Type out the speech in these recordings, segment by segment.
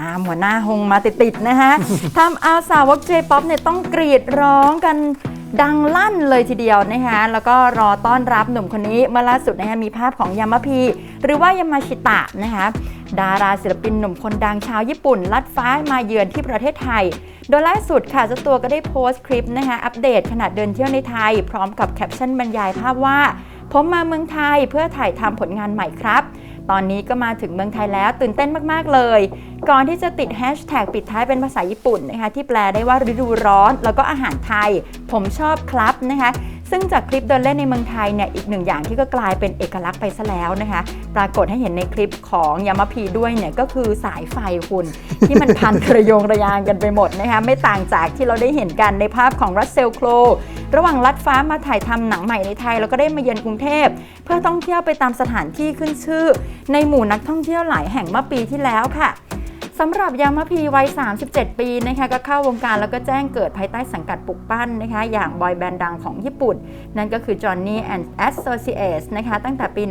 ตามหัวหน้าฮงมาติดๆนะคะทำเอาสาวกเจป๊อปเนี่ยต้องกรีดร้องกันดังลั่นเลยทีเดียวนะคะแล้วก็รอต้อนรับหนุ่มคนนี้เมื่อล่าสุดนะคะมีภาพของยามาพี หรือว่ายามาชิตะนะคะดาราศิลปินหนุ่มคนดังชาวญี่ปุ่น ลัดฟ้ามาเยือนที่ประเทศไทย โดยล่าสุดค่ะเจ้าตัวก็ได้โพสต์คลิปนะคะอัปเดตขณะเดินเที่ยวในไทย พร้อมกับแคปชั่นบรรยายภาพว่า ผมมาเมืองไทยเพื่อถ่ายทำผลงานใหม่ครับ ตอนนี้ก็มาถึงเมืองไทยแล้วตื่นเต้นมาก ๆ เลย ก่อนที่จะติดแฮชแท็กปิดท้ายเป็นภาษาญี่ปุ่นนะคะที่แปลได้ว่าฤดูร้อน แล้วก็อาหารไทย ผมชอบครับนะคะ ซึ่งจากคลิปเดินเล่นในเมืองไทยเนี่ยอีกหนึ่งอย่างที่ก็กลายเป็นเอกลักษณ์ไปซะแล้วนะคะ ปรากฏให้เห็นในคลิปของยามาพีด้วยเนี่ยก็คือสายไฟคุณที่มันพันกระโยงระยางกันไปหมดนะคะไม่ต่างจากที่เราได้เห็นกันในภาพของรัสเซลโครระหว่างลัดฟ้ามาถ่ายทำหนังใหม่ในไทย แล้วก็ได้มาเยือนกรุงเทพ เพื่อท่องเที่ยวไปตามสถานที่ขึ้นชื่อ ในหมู่นักท่องเที่ยวหลายแห่งเมื่อปีที่แล้วค่ะ สำหรับยามะพีวัย 37 ปีนะคะก็เข้าวงการแล้วก็แจ้งเกิดภายใต้สังกัดปลุกปั้นนะคะอย่างบอยแบนด์ดังของญี่ปุ่น นั่นก็คือ Johnny and Associates นะคะตั้งแต่ปี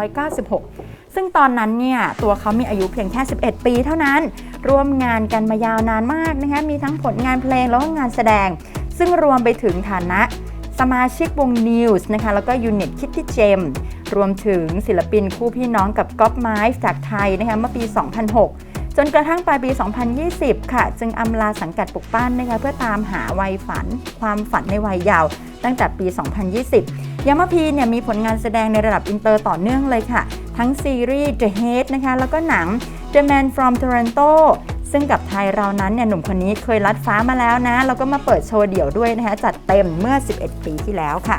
1996 ซึ่งตอนนั้นเนี่ยตัวเขามีอายุเพียงแค่ 11 ปีเท่านั้น ร่วมงานกันมายาวนานมากนะคะมีทั้งผลงานเพลงแล้วก็งานแสดง ซึ่งรวมไปถึงฐานะสมาชิกวง News นะคะแล้วก็ยูนิตคิตตี้เจมรวมถึงศิลปินคู่พี่น้องกับก๊อปไมฟ์จากไทยนะคะเมื่อปี 2006 จนกระทั่งปลายปี 2020 ค่ะ จึงอำลาสังกัดปลุกปั้นนะคะเพื่อตามหาวัยฝัน ความฝันในวัยเยาว์ตั้งแต่ปี 2020 ยามาพีเนี่ยมีผลงานแสดงในระดับอินเตอร์ต่อเนื่องเลยค่ะ ทั้งซีรีส์ The Head นะคะ แล้วก็หนัง The Man from Toronto ซึ่งกับไทยเรานั้นเนี่ยหนุ่มคนนี้เคยลัดฟ้ามาแล้วนะ แล้วก็มาเปิดโชว์เดี่ยวด้วยนะคะ จัดเต็มเมื่อ 11 ปีที่แล้วค่ะ